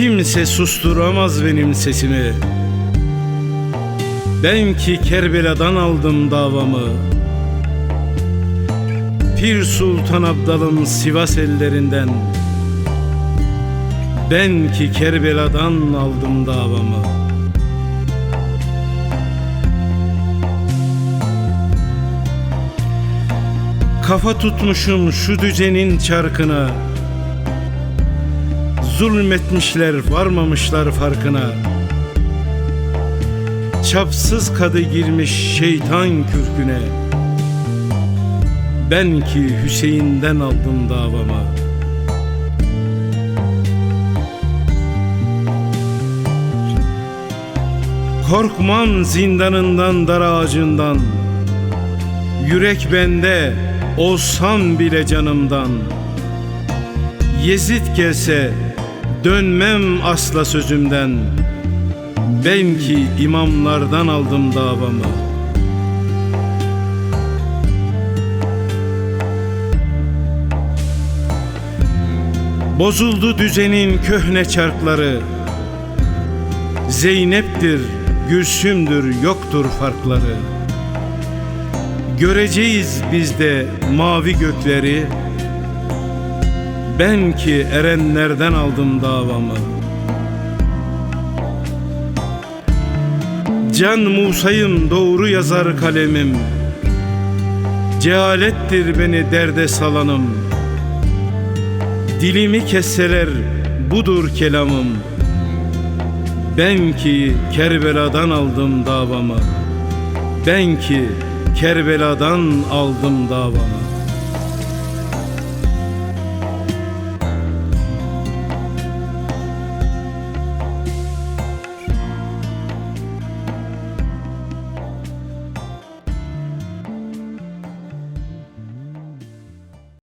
Kimse susturamaz benim sesimi. Ben ki Kerbela'dan aldım davamı. Pir Sultan Abdal'ın Sivas ellerinden. Ben ki Kerbela'dan aldım davamı. Kafa tutmuşum şu düzenin çarkına Zulmetmişler varmamışlar farkına. Çapsız kadı girmiş şeytan kürküne. Ben ki Hüseyin'den aldım davama Korkmam zindanından dar ağacından. Yürek bende olsam bile canımdan. Yezid gelse dönmem asla sözümden. Ben ki imamlardan aldım davamı. Bozuldu düzenin köhne çarkları. Zeynep'tir, Gülsüm'dür, yoktur farkları. Göreceğiz biz de mavi gökleri Ben ki erenlerden aldım davamı. Can Musa'yım doğru yazar kalemim. Cehalettir beni derde salanım. Dilimi kesseler budur kelamım. Ben ki Kerbela'dan aldım davamı. Ben ki Kerbela'dan aldım davamı